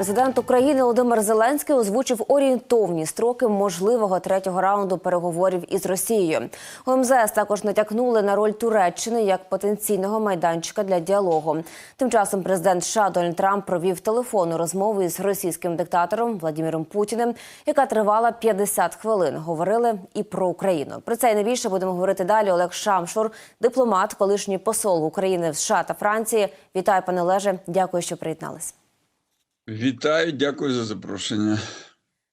Президент України Володимир Зеленський озвучив орієнтовні строки можливого третього раунду переговорів із Росією. У МЗС також натякнули на роль Туреччини як потенційного майданчика для діалогу. Тим часом президент США Дональд Трамп провів телефонну розмову із російським диктатором Владимиром Путіним, яка тривала 50 хвилин. Говорили і про Україну. Про це і не будемо говорити далі. Олег Шамшур, дипломат, колишній посол України в США та Франції. Вітаю, пане Олеже. Дякую, що приєднались. Вітаю, дякую за запрошення.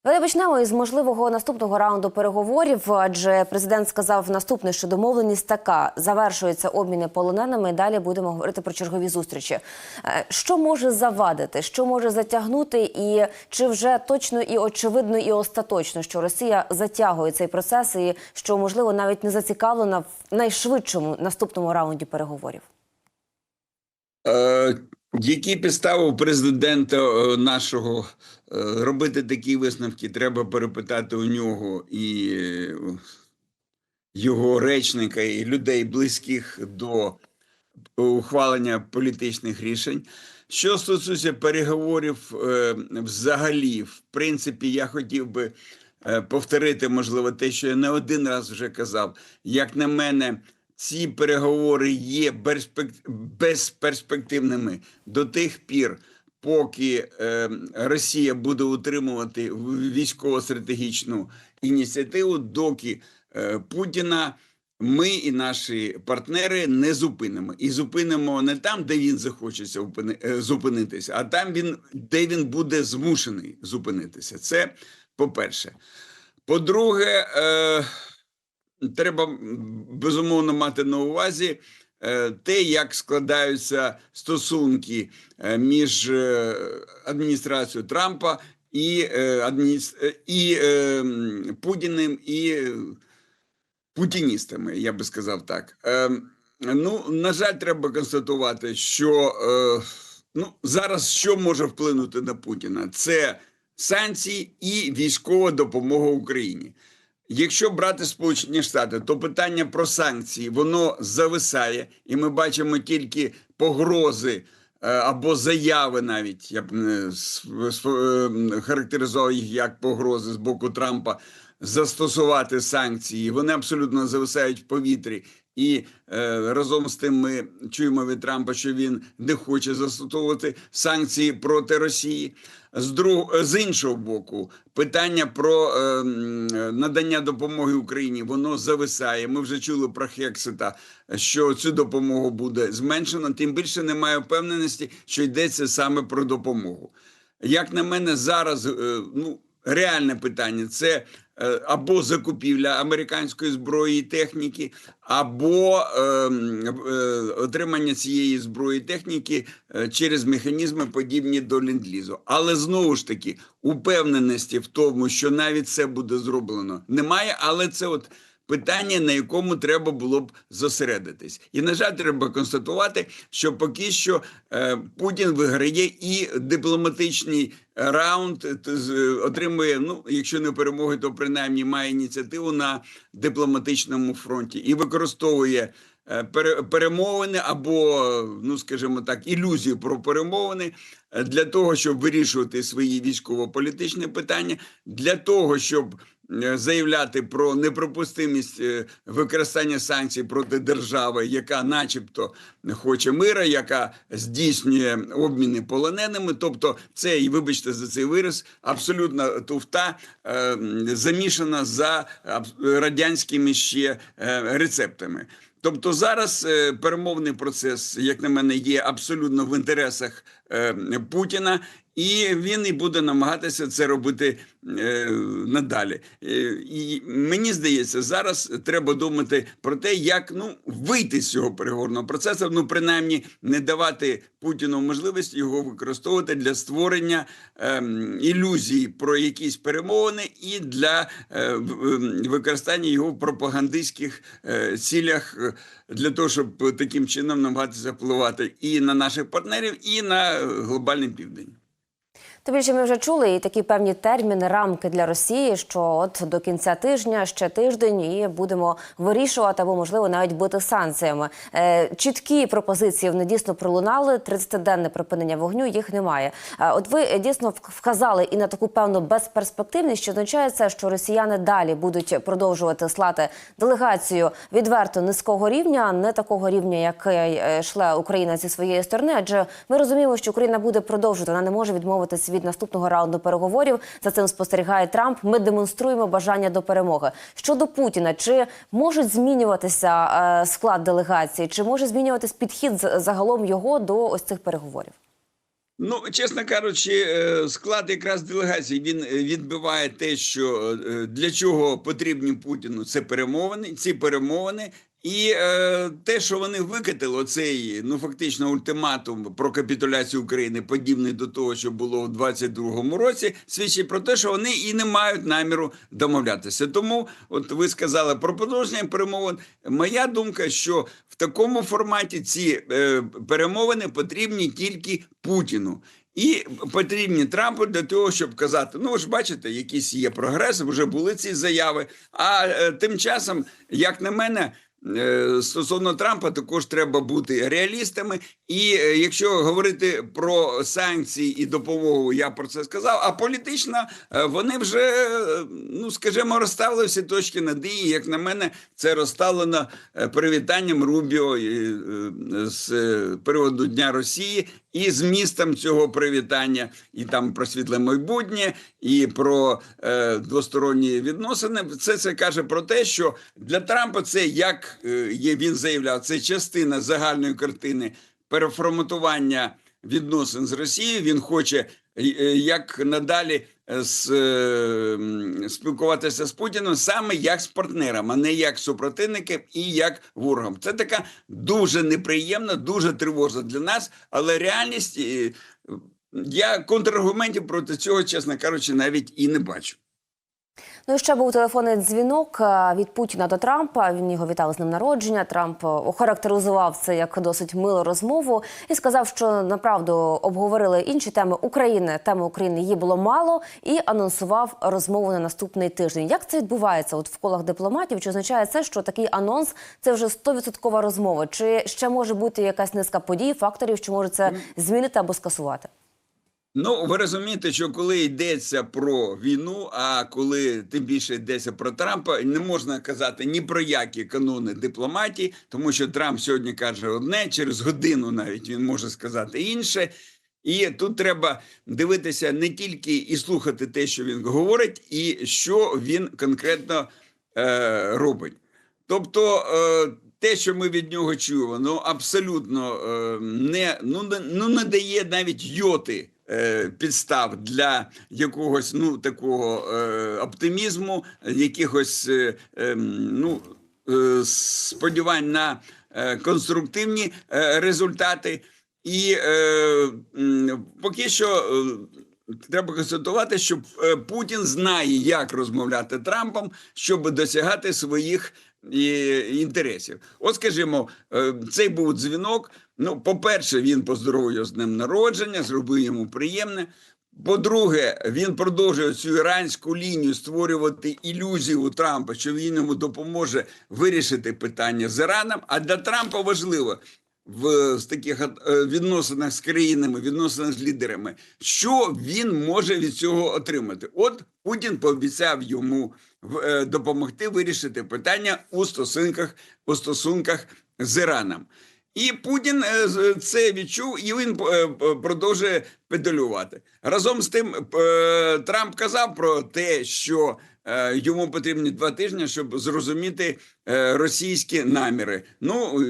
Давайте почнемо із можливого наступного раунду переговорів. Адже президент сказав наступне, що домовленість така завершується обміни полоненими. і Далі будемо говорити про чергові зустрічі. Е, Що може завадити, що може затягнути, і чи вже точно і очевидно, і остаточно, що Росія затягує цей процес, і що можливо навіть не зацікавлена в найшвидшому наступному раунді переговорів? Які підстави президента е, нашого е, робити такі висновки? Треба перепитати у нього і його речника, і людей близьких до ухвалення політичних рішень. Що стосується переговорів е, взагалі, в принципі, я хотів би повторити, можливо, те, що я не один раз вже казав. Як на мене, ці переговори є безперспективними до тих пір, поки е, Росія буде утримувати військово-стратегічну ініціативу, доки е, Путіна ми і наші партнери не зупинимо. І зупинимо не там, де він захочеться е, зупинитися, а там, він, де він буде змушений зупинитися. Це по-перше. По-друге, е, треба безумовно мати на увазі е, те, як складаються стосунки е, між е, адміністрацією Трампа і, і Путіним, і путіністами, я би сказав так. Ну, на жаль, треба констатувати, що ну, зараз що може вплинути на Путіна? Це санкції і військова допомога Україні. Якщо брати Сполучені Штати, то питання про санкції воно зависає, і ми бачимо тільки погрози е, або заяви, навіть я б не е, характеризував їх як погрози з боку Трампа застосувати санкції. Вони абсолютно зависають в повітрі. І е, разом з тим ми чуємо від Трампа, що він не хоче застосовувати санкції проти Росії. З друг... з іншого боку, питання про е, надання допомоги Україні воно зависає. Ми вже чули про Хексита, що цю допомогу буде зменшено. Тим більше немає впевненості, що йдеться саме про допомогу. Як на мене, зараз е, ну реальне питання це е, або закупівля американської зброї і техніки, або е, е, отримання цієї зброї і техніки е, через механізми, подібні до ленд-лізу. Але знову ж таки, упевненості в тому, що навіть це буде зроблено, немає. Але це от питання, на якому треба було б зосередитись. І на жаль, треба констатувати, що поки що е, Путін виграє і дипломатичний раунд е, з- е, отримує. Ну, якщо не перемоги, то принаймні має ініціативу на дипломатичному фронті і використовує. е, Перемовини або, ну скажімо так, ілюзію про перемовини е, для того, щоб вирішувати свої військово-політичні питання, для того, щоб е, заявляти про неприпустимість е, використання санкцій проти держави, яка, начебто, хоче мира, яка здійснює обміни полоненими. Тобто, це і вибачте за цей вираз, абсолютно туфта е, замішана за радянськими ще е, рецептами. Тобто зараз е, перемовний процес, як на мене, є абсолютно в інтересах е, Путіна, і він і буде намагатися це робити е, надалі. Е, і мені здається, зараз треба думати про те, як ну вийти з цього переговорного процесу, ну принаймні не давати Путіну можливість його використовувати для створення ем, ілюзій про якісь перемовини і для е, ем, використання його в пропагандистських е, цілях е, для того, щоб таким чином намагатися впливати і на наших партнерів, і на е, глобальний південь. Тим більше ми вже чули і такі певні терміни, рамки для Росії, що от до кінця тижня ще тиждень, і будемо вирішувати або можливо навіть бити санкціями. Е, чіткі пропозиції вони дійсно пролунали. 30-денне припинення вогню їх немає. Е, от ви е, дійсно вказали і на таку певну безперспективність, що означає це, що росіяни далі будуть продовжувати слати делегацію відверто низького рівня, не такого рівня, як йшла Україна зі своєї сторони. Адже ми розуміємо, що Україна буде продовжувати, вона не може відмовитися від наступного раунду переговорів. За цим спостерігає Трамп. Ми демонструємо бажання до перемоги. Щодо Путіна, чи можуть змінюватися е, склад делегації, чи може змінюватись підхід загалом його до ось цих переговорів? Ну, чесно кажучи, е, склад якраз делегації він е, відбиває те, що для чого потрібні Путіну це перемовини, ці перемовини. І е, те, що вони викатили, оцей ну фактично ультиматум про капітуляцію України, подібний до того, що було у 22-му році, свідчить про те, що вони і не мають наміру домовлятися. Тому, от ви сказали про продовження перемовин. Моя думка, що в такому форматі ці е, перемовини потрібні тільки Путіну. І потрібні Трампу для того, щоб казати: ну ви ж бачите, якийсь є прогрес, вже були ці заяви. А е, тим часом, як на мене, стосовно Трампа, також треба бути реалістами. І е, якщо говорити про санкції і допомогу, я про це сказав. А політично е, вони вже, е, ну скажімо, розставили всі точки над «і». Як на мене, це розставлено е, привітанням Рубіо е, е, з е, приводу Дня Росії і змістом цього привітання, і там про світле майбутнє, і про е, двосторонні відносини. Це це каже про те, що для Трампа це як е, є він заявляв, це частина загальної картини переформатування відносин з Росією. Він хоче е, е, як надалі е, з, е, спілкуватися з Путіним саме як з партнером, а не як супротивником і як ворогом. Це така дуже неприємна, дуже тривожна для нас, але реальність. е, Я контраргументів проти цього, чесно кажучи, навіть і не бачу. Ну і ще був телефонний дзвінок е, від Путіна до Трампа. Він його вітав з ним народження. Трамп е, охарактеризував це як досить милу розмову і сказав, що направду обговорили інші теми України. Теми України її було мало, і анонсував розмову на наступний тиждень. Як це відбувається? От в колах дипломатів? Чи означає це, що такий анонс це вже 100% розмова? Чи ще може бути якась низка подій, факторів, що може це змінити або скасувати? Ну, ви розумієте, що коли йдеться про війну, а коли тим більше йдеться про Трампа, не можна казати ні про які канони дипломатії, тому що Трамп сьогодні каже одне, через годину навіть він може сказати інше. І тут треба дивитися не тільки і слухати те, що він говорить, і що він конкретно е, робить. Тобто, е, те, що ми від нього чуємо, ну абсолютно е, не, ну, не, ну, не дає навіть йоти підстав для якогось ну, такого е, оптимізму, якихось е, е, ну, е, сподівань на е, конструктивні е, результати. І е, поки що. Треба констатувати, що е, Путін знає, як розмовляти Трампом, щоб досягати своїх інтересів. От, скажімо, е, цей був дзвінок. Ну, по-перше, він поздоровив з днем народження, зробив йому приємне. По-друге, він продовжує цю іранську лінію створювати ілюзію у Трампа, що він йому допоможе вирішити питання з Іраном. А для Трампа важливо в таких е, відносинах з країнами, відносинах з лідерами, що він може від цього отримати. От Путін пообіцяв йому е, допомогти вирішити питання у стосунках у стосунках з Іраном. І Путін е, це відчув, і він продовжує педалювати. Разом з тим, Трамп казав про те, що йому потрібні два тижні, щоб зрозуміти російські наміри. Ну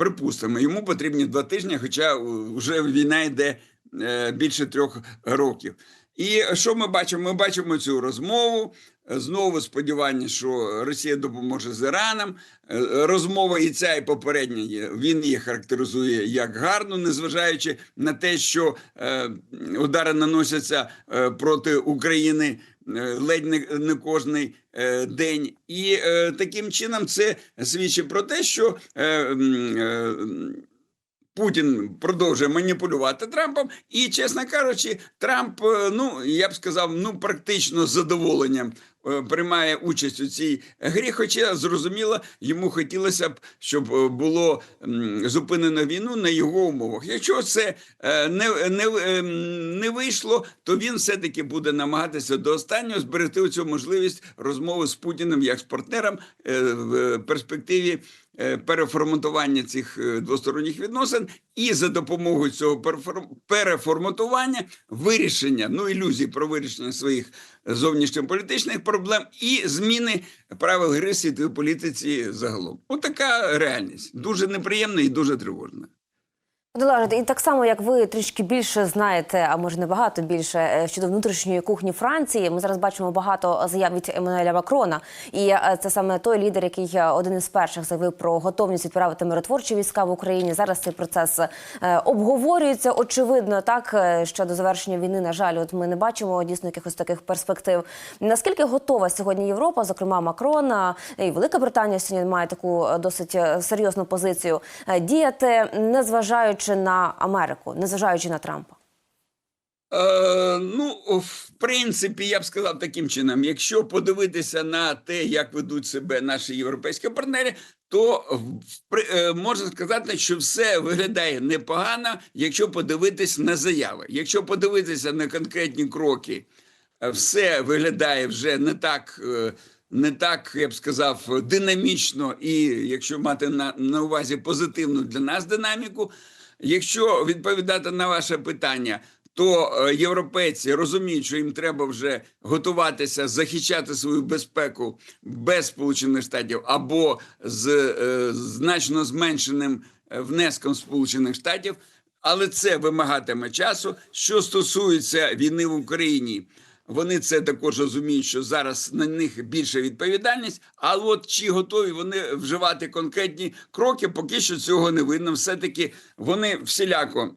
припустимо, йому потрібні два тижні, хоча вже війна йде е, більше трьох років. І що ми бачимо? Ми бачимо цю розмову. Знову сподівання, що Росія допоможе з Іраном. Е, Розмова і ця, і попередня. Він її характеризує як гарну, незважаючи на те, що е, удари наносяться е, проти України ледь не, не кожний день. І таким чином це свідчить про те, що Путін продовжує маніпулювати Трампом, і, чесно кажучи, Трамп, е, ну я б сказав, ну практично з задоволенням е, приймає участь у цій грі. Хоча зрозуміло, йому хотілося б, щоб е, було зупинено війну на його умовах. Якщо це не, не, не вийшло, то він все-таки буде намагатися до останнього зберегти цю можливість розмови з Путіним як з партнером в перспективі переформатування цих е, двосторонніх відносин, і за допомогою цього переформ- переформатування вирішення ну ілюзій про вирішення своїх зовнішньополітичних проблем і зміни правил гри світової політиці загалом. Отака реальність дуже неприємна і дуже тривожна. Долажите, і так само, як ви трішки більше знаєте, а може не багато більше е, щодо внутрішньої кухні Франції. Ми зараз бачимо багато заяв від Еммануеля Макрона, і е, це саме той лідер, який е, один із перших заявив про готовність відправити миротворчі війська в Україні. Зараз цей процес обговорюється. Очевидно, так що до завершення війни, на жаль, от ми не бачимо дійсно якихось таких перспектив. Наскільки готова сьогодні Європа, зокрема Макрон а, і Велика Британія сьогодні має таку досить серйозну позицію діяти, незважаючи на Америку, незважаючи на Трампа. Е, ну, в принципі, я б сказав таким чином: якщо подивитися на те, як ведуть себе наші європейські партнери, то е, можна сказати, що все виглядає непогано, якщо подивитись на заяви. Якщо подивитися на конкретні кроки, е, все виглядає вже не так. е, Не так, я б сказав, динамічно, і якщо мати на, на увазі позитивну для нас динаміку, якщо відповідати на ваше питання, то е, європейці розуміють, що їм треба вже готуватися захищати свою безпеку без Сполучених Штатів або з е, значно зменшеним е, внеском Сполучених Штатів, але це вимагатиме часу. Що стосується війни в Україні, вони це також розуміють, що зараз на них більша відповідальність. А от чи готові вони вживати конкретні кроки, поки що цього не видно. Все таки вони всіляко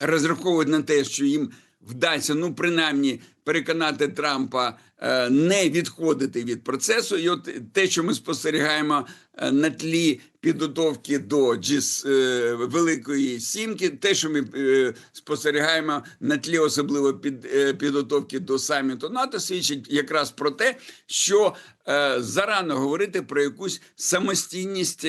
розраховують на те, що їм вдасться, ну принаймні, переконати Трампа е, не відходити від процесу. І от те, що ми спостерігаємо е, на тлі підготовки до Джіс е, Великої Сімки, те, що ми спостерігаємо на тлі особливо під, підготовки до саміту НАТО, свідчить якраз про те, що зарано говорити про якусь самостійність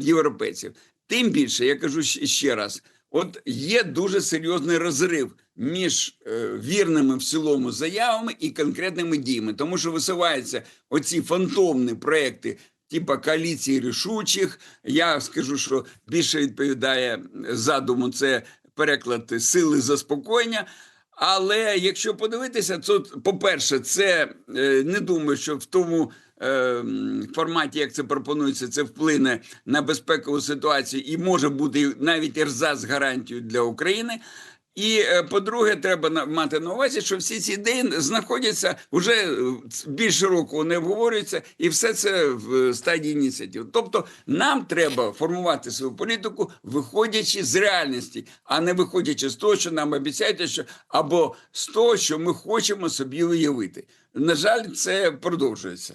європейців. Тим більше, я кажу ще раз. От є дуже серйозний розрив між е, вірними в цілому заявами і конкретними діями, тому що висуваються оці фантомні проекти. Типа коаліції рішучих, я скажу, що більше відповідає задуму це переклад сили заспокоєння. Але якщо подивитися, то, по-перше, це е, не думаю, що в тому е, форматі, як це пропонується, це вплине на безпекову ситуацію і може бути навіть ерзац гарантією для України. І е, по-друге, треба мати на увазі, що всі ці ідеї знаходяться вже е, більше року не обговорюються, і все це в е, стадії ініціатив. Тобто, нам треба формувати свою політику, виходячи з реальності, а не виходячи з того, що нам обіцяють, що або з того, що ми хочемо собі уявити. На жаль, це продовжується.